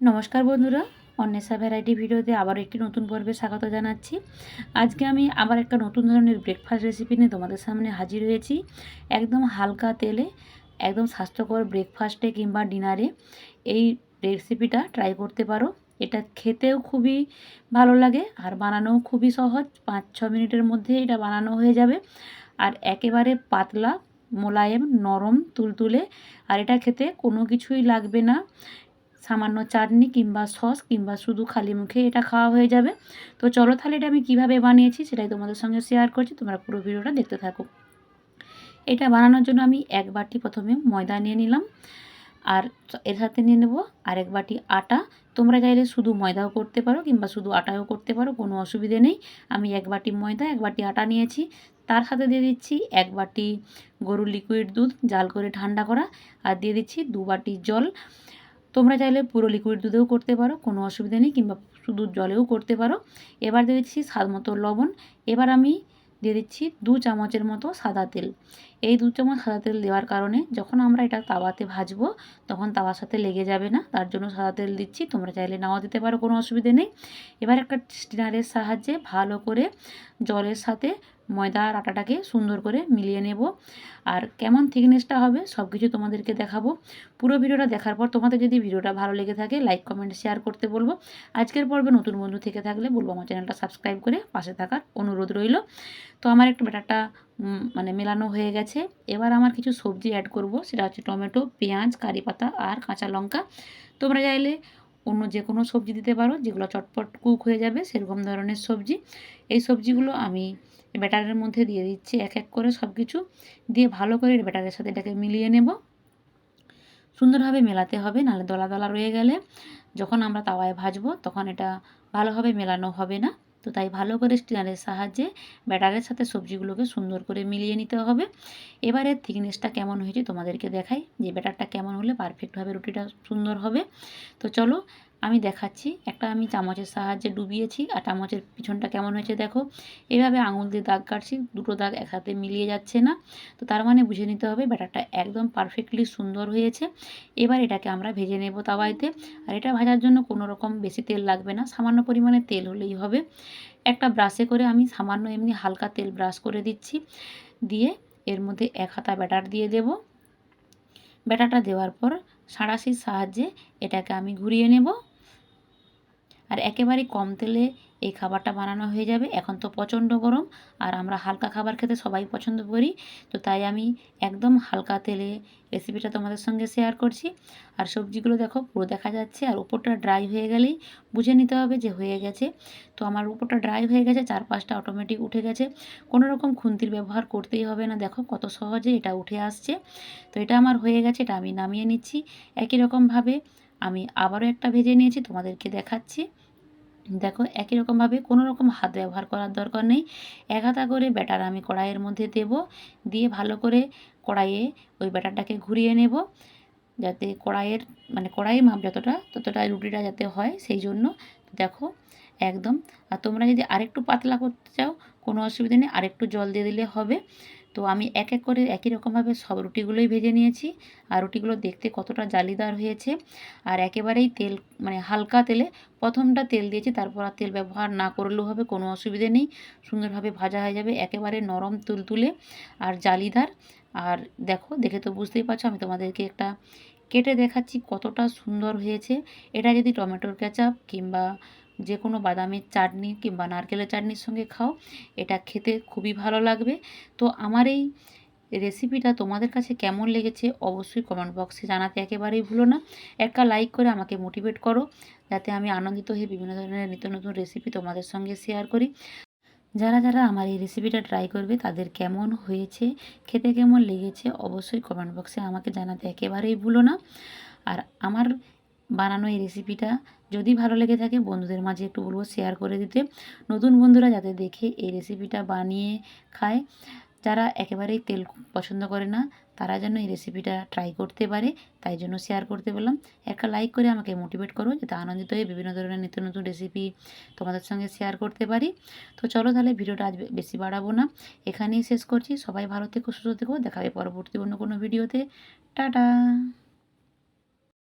নমস্কার বন্ধুরা, অন্বেষা ভ্যারাইটি ভিডিওতে আবার একটি নতুন পর্বে স্বাগত জানাচ্ছি। আজকে আমি আবার একটা নতুন ধরনের ব্রেকফাস্ট রেসিপি নিয়ে তোমাদের সামনে হাজির হয়েছি। একদম হালকা তেলে, একদম স্বাস্থ্যকর ব্রেকফাস্টে কিংবা ডিনারে এই রেসিপিটা ট্রাই করতে পারো। এটা খেতেও খুবই ভালো লাগে আর বানানোও খুবই সহজ। পাঁচ, ছ মিনিটের মধ্যে এটা বানানো হয়ে যাবে। আর একেবারে পাতলা, মোলায়েম, নরম, তুলতুলে আর এটা খেতে কোনো কিছুই লাগবে না। সামান্য চাটনি কিংবা সস কিংবা শুধু খালি মুখে এটা খাওয়া হয়ে যাবে। তো চলো তাহলে এটা আমি কীভাবে বানিয়েছি সেটাই তোমাদের সঙ্গে শেয়ার করছি, তোমরা পুরো ভিডিওটা দেখতে থাকো। এটা বানানোর জন্য আমি এক বাটি প্রথমে ময়দা নিয়ে নিলাম, আর এর সাথে নিয়ে নেব আরেক বাটি আটা। তোমরা চাইলে শুধু ময়দাও করতে পারো কিংবা শুধু আটাও করতে পারো, কোনো অসুবিধে নেই। আমি এক বাটি ময়দা, এক বাটি আটা নিয়েছি। তার সাথে দিয়ে দিচ্ছি এক বাটি গরুর লিকুইড দুধ, জাল করে ঠান্ডা করা, আর দিয়ে দিচ্ছি দু বাটি জল। তোমরা চাইলে পুরো লিকুইড দুধেও করতে পারো, কোনো অসুবিধা নেই, কিংবা শুধু জলেও করতে পারো। এবার দিয়ে দিচ্ছি স্বাদ মতো লবণ। এবার আমি দিয়ে দিচ্ছি দু চামচের মতো সাদা তেল। এই দু চামচ সাদা তেল দেওয়ার কারণে যখন আমরা এটা তাওয়াতে ভাজবো, তখন তাওয়ার সাথে লেগে যাবে না। তার জন্য সাদা তেল দিচ্ছি। তোমরা চাইলে নাও দিতে পারো, কোনো অসুবিধে নেই। এবার একটা স্টিনারের সাহায্যে ভালো করে জলের সাথে ময়দা আর আটাটাকে সুন্দর করে মিলিয়ে নেব। আর কেমন থিকনেসটা হবে সব কিছু তোমাদেরকে দেখাবো। পুরো ভিডিওটা দেখার পর তোমাদের যদি ভিডিওটা ভালো লেগে থাকে, লাইক, কমেন্ট, শেয়ার করতে বলব। আজকের পর্বে নতুন বন্ধু থেকে থাকলে বলব আমার চ্যানেলটা সাবস্ক্রাইব করে পাশে থাকার অনুরোধ রইল। তো আমার একটু ব্যাটারটা মানে মেলানো হয়ে গেছে। এবার আমার কিছু সবজি অ্যাড করব, সেটা হচ্ছে টমেটো, পেঁয়াজ, কারি পাতা আর কাঁচা লঙ্কা। তোমরা চাইলে অন্য যে কোনো সবজি দিতে পারো, যেগুলো চটপট কুক হয়ে যাবে, সেরকম ধরনের সবজি। এই সবজিগুলো আমি ব্যাটারের মধ্যে দিয়ে দিচ্ছি, এক এক করে সব কিছু দিয়ে ভালো করে ব্যাটারের সাথে এটাকে মিলিয়ে নেব। সুন্দরভাবে মেলাতে হবে, নাহলে দলা দলা রয়ে গেলে। যখন আমরা তাওয়ায় ভাজবো, তখন এটা ভালোভাবে মেলানো হবে না। তো তাই ভালো করে স্টিনারের সাহায্যে ব্যাটারের সাথে সবজিগুলোকে সুন্দর করে মিলিয়ে নিতে হবে। এবারে থিকনেসটা কেমন হয়েছে তোমাদেরকে দেখাই। যে ব্যাটারটা কেমন হলে পারফেক্টভাবে রুটিটা সুন্দর হবে। তো চলো আমি দেখাচ্ছি। একটা আমি চামচের সাহায্যে ডুবিয়েছি আর চামচের পিছনটা কেমন হয়েছে দেখো। এভাবে আঙুল দিয়ে দাগ কাটছি, দুটো দাগ একসাথে মিলিয়ে যাচ্ছে না। তো তার মানে বুঝে নিতে হবে ব্যাটারটা একদম পারফেক্টলি সুন্দর হয়েছে। এবার এটাকে আমরা ভেজে নেব তাওয়াইতে। আর এটা ভাজার জন্য কোনো রকম বেশি তেল লাগবে না, সামান্য পরিমাণে তেল হলেই হবে। একটা ব্রাশে করে আমি সামান্য এমনি হালকা তেল ব্রাশ করে দিচ্ছি। দিয়ে এর মধ্যে এক হাতা ব্যাটার দিয়ে দেব। ব্যাটারটা দেওয়ার পর সাঁড়াশির সাহায্যে এটাকে আমি ঘুরিয়ে নেব। আর একেবারে কম তেলে এই খাবারটা বানানো হয়ে যাবে। এখন তো প্রচণ্ড গরম আর আমরা হালকা খাবার খেতে সবাই পছন্দ করি। তো তাই আমি একদম হালকা তেলে রেসিপিটা তোমাদের সঙ্গে শেয়ার করছি। আর সবজিগুলো দেখো পুরো দেখা যাচ্ছে আর উপরটা ড্রাই হয়ে গেলেই বুঝে নিতে হবে যে হয়ে গেছে। তো আমার উপরটা ড্রাই হয়ে গেছে, চারপাশটা অটোমেটিক উঠে গেছে। কোনো রকম খুন্তির ব্যবহার করতেই হবে না। দেখো কত সহজে এটা উঠে আসছে। তো এটা আমার হয়ে গেছে, এটা আমি নামিয়ে নিচ্ছি। একই রকমভাবে আমি আবারও একটা ভেজে নিয়েছি, তোমাদেরকে দেখাচ্ছি। দেখো, একই রকমভাবে কোনো রকম হাত ব্যবহার করার দরকার নেই। এক হাতা করে ব্যাটার আমি কড়াইয়ের মধ্যে দেব, দিয়ে ভালো করে কড়াইয়ে ওই ব্যাটারটাকে ঘুরিয়ে নেব, যাতে কড়াইয়ের মানে কড়াই মাপ যতটা, ততটা রুটিটা যাতে হয় সেই জন্য। দেখো, একদম। আর তোমরা যদি আরেকটু পাতলা করতে চাও, কোনো অসুবিধা নেই। আরেকটু জল দিয়ে দিলে হবে। তো আমি এক এক করে একই রকমভাবে সব রুটিগুলোই ভেজে নিয়েছি। আর রুটিগুলো দেখতে কতটা জালিদার হয়েছে। আর একেবারেই তেল মানে হালকা তেলে প্রথমটা তেল দিয়েছি, তারপর আর তেল ব্যবহার না করলেও হবে, কোনো অসুবিধে নেই। সুন্দরভাবে ভাজা হয়ে যাবে, একেবারে নরম তুলতুলে আর জালিদার। আর দেখো, দেখে তো বুঝতেই পারছ, আমি তোমাদেরকে একটা কেটে দেখাচ্ছি কতটা সুন্দর হয়েছে। এটা যদি টমেটোর কেচাপ কিংবা যে কোনো বাদামের চাটনি কিংবা নারকেলের চাটনির সঙ্গে খাও, এটা খেতে খুবই ভালো লাগবে। তো আমার এই রেসিপিটা তোমাদের কাছে কেমন লেগেছে অবশ্যই কমেন্ট বক্সে জানাতে একেবারেই ভুলো না। একটা লাইক করে আমাকে মোটিভেট করো, যাতে আমি আনন্দিত হয়ে বিভিন্ন ধরনের নিত্য নতুন রেসিপি তোমাদের সঙ্গে শেয়ার করি। যারা যারা আমার এই রেসিপিটা ট্রাই করবে, তাদের কেমন হয়েছে, খেতে কেমন লেগেছে, অবশ্যই কমেন্ট বক্সে আমাকে জানাতে একেবারেই ভুলো না। আর আমার বানানো এই রেসিপিটা যদি ভালো লেগে থাকে, বন্ধুদের মাঝে একটু বলব শেয়ার করে দিতে। নতুন বন্ধুরা যাতে দেখে এই রেসিপিটা বানিয়ে খায়, যারা একেবারেই তেল পছন্দ করে না, তারা যেন এই রেসিপিটা ট্রাই করতে পারে, তাই জন্য শেয়ার করতে বললাম। একটা লাইক করে আমাকে মোটিভেট করো, যাতে আনন্দিত হয়ে বিভিন্ন ধরনের নিত্য নতুন রেসিপি তোমাদের সঙ্গে শেয়ার করতে পারি। তো চলো তাহলে ভিডিওটা আজ বেশি বাড়াবো না। এখানেই শেষ করছি। সবাই ভালো থেকো, সুস্থ থেকো। দেখাবে পরবর্তী অন্য কোনো ভিডিওতে টাটা!